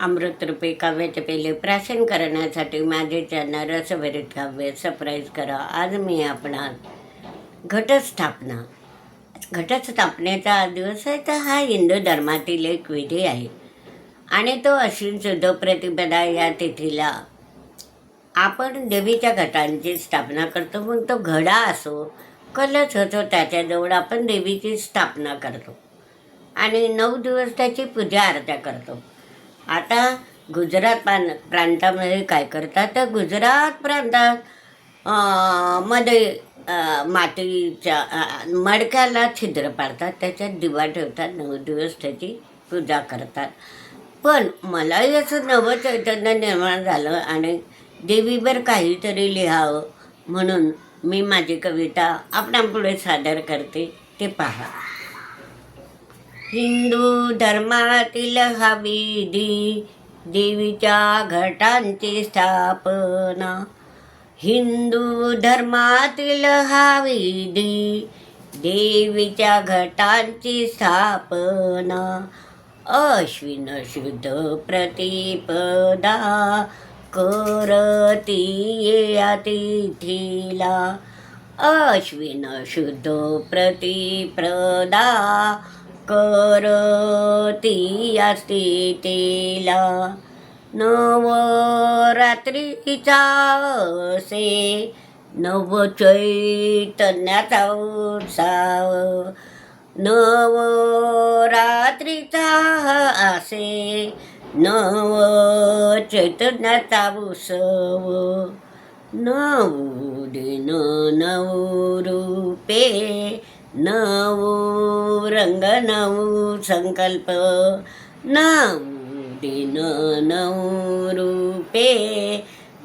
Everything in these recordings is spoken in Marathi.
अमृतरूपे काव्याचे पहिले प्राशन करण्यासाठी माझे चॅनल रसभरीत काव्य सरप्राईज करा. आज मी आपणास घटस्थापना घटस्थापनेचा दिवस आहे तर हा हिंदू धर्मातील एक विधी आहे. आणि तो अश्विन शुद्ध प्रतिपदा या तिथीला आपण देवीच्या घटांची स्थापना करतो. मग तो घडा असो कलच होतो त्याच्याजवळ आपण देवीची स्थापना करतो. आणि नऊ दिवस त्याची पूजा अर्चा करतो. आता गुजरात प्रां प्रांतामध्ये काय करतात? तर गुजरात प्रांतात मध्ये मातीच्या मडक्याला छिद्र पाडतात. त्याच्यात दिवा ठेवतात. नऊ दिवस त्याची पूजा करतात. पण मलाही असं नवं चैतन्य निर्माण झालं आणि देवीवर काहीतरी लिहावं म्हणून मी माझी कविता आपणापुढे सादर करते. ते पहा. हिंदू धर्मातील हा देवीच्या घटांची स्थापना. हिंदू धर्मातील हा विधी देवीच्या घटांची स्थापना. अश्विन शुद्ध प्रतिपदा करती अतिथीला अश्विन शुद्ध प्रतिप्रदा करती या स्थितीला. नवरात्रीचा असे नवचैतन्याचा उत्साव नवरात्रीचा असे नव चैतन्याचा उत्सव. नऊ दिन नऊ रूपे नऊ रंग नऊ संकल्प नऊ दिन नऊ रूपे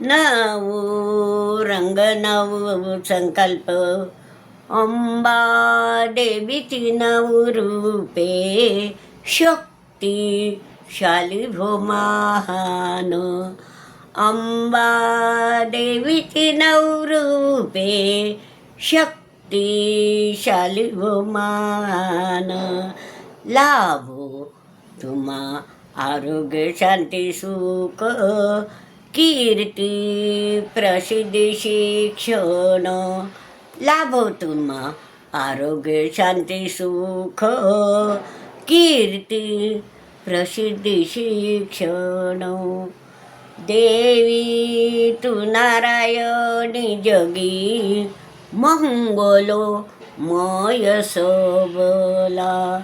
नऊ रंग नऊ संकल्प अंबा देवीची नऊ रूपे शक्ती शालिभोमाहान अंबा देवीची नऊ रूपे शक्तिशाली मान लाभो तुम्हा आरोग्य शांती सुख कीर्ती प्रसिद्धी शिक्षण। लाभो तुम्हा आरोग्य शांती सुख कीर्ती प्रसिद्धी शिक्षण। देवी तू नारायणी जगी मंगलो मय सबला.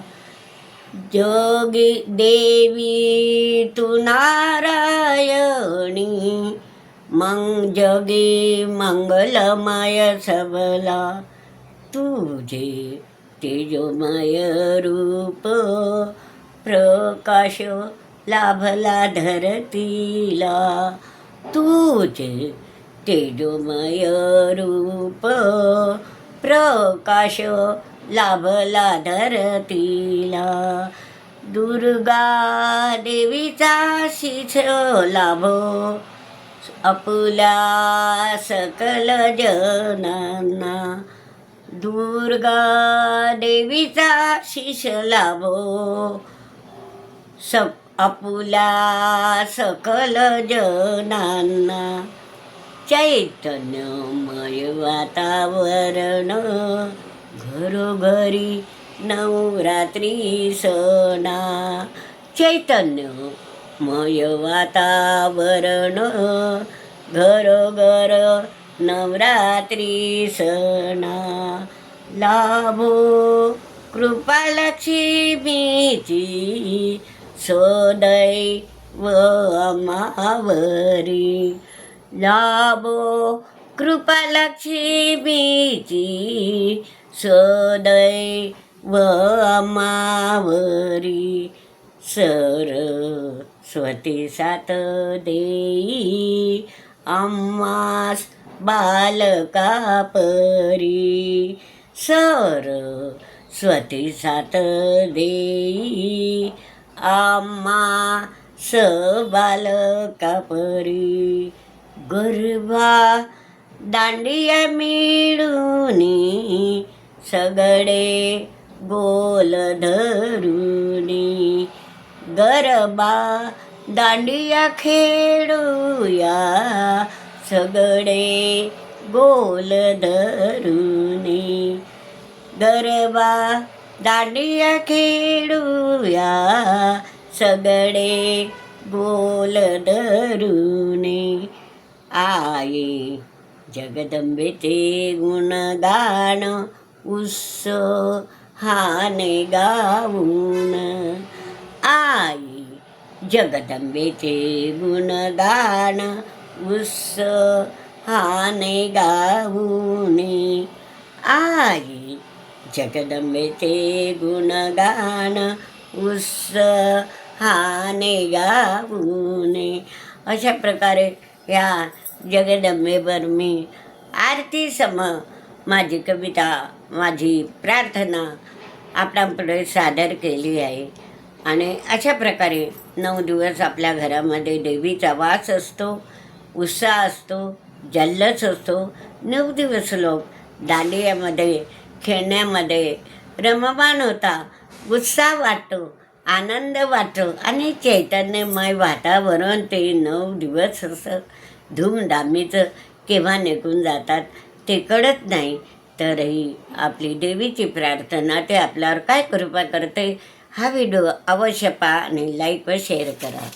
जगी देवी तू नारायणी. मंग जगी मंगलमय सबला. तुझे तेजोमय रूप प्रकाश लाभला धरतीला. तुझे तेजोमय रूप प्रकाश लाभला धरतीला. दुर्गा देवीचा शिष लाभो आपल्या सकल जनांना. दुर्गा देवीचा शिष लाभो सप आपुल्या सकल जनांना. चैतन्यमय वातावरण. घरोघरी नवरात्री सणा. चैतन्यमय वातावरण. घरोघर नवरात्री सणा. लाभो कृपालक्ष्मीची सदैव अमावरी. लाभो। कृपालक्ष्मीची सदैव अमावरी। सरस्वती सात देई आम्हास बालका परी। सरस्वती सात देई आम्हा स बालका परी। गरबा दांडिया मिळूनी सगळे गोल धरुनी. गरबा दांडिया खेळूया सगळे गोल धरुनी. गरबा दांडिया खेळूया सगळे गोल धरुनी. आई जगदंबेचे गुणगान हाने गाऊन आई जगदंबे जगदंबेचे गुणगान हाने गाऊने आई जगदंबे जगदंबेचे गुणगान हाने गाऊने। अशा प्रकारे या जगदंबेवर मी आरती सम. माझी कविता माझी प्रार्थना आपल्यापुढे सादर केली आहे. आणि अशा प्रकारे नऊ दिवस आपल्या घरामध्ये देवीचा वास असतो उत्साह असतो जल्लस असतो. नऊ दिवस लोक दांडियामध्ये खेळण्यामध्ये रममाण होता. उत्साह वाटतो. आनंद वाटो आणि चैतन्यमय वातावरण ते नऊ दिवस असं धूमधामीचं केव्हा निघून जातात ते कळत नाही. तरही आपली देवीची प्रार्थना ते आपल्यावर काय कृपा करते हा व्हिडिओ अवश्य पहा आणि लाईक व शेअर करा.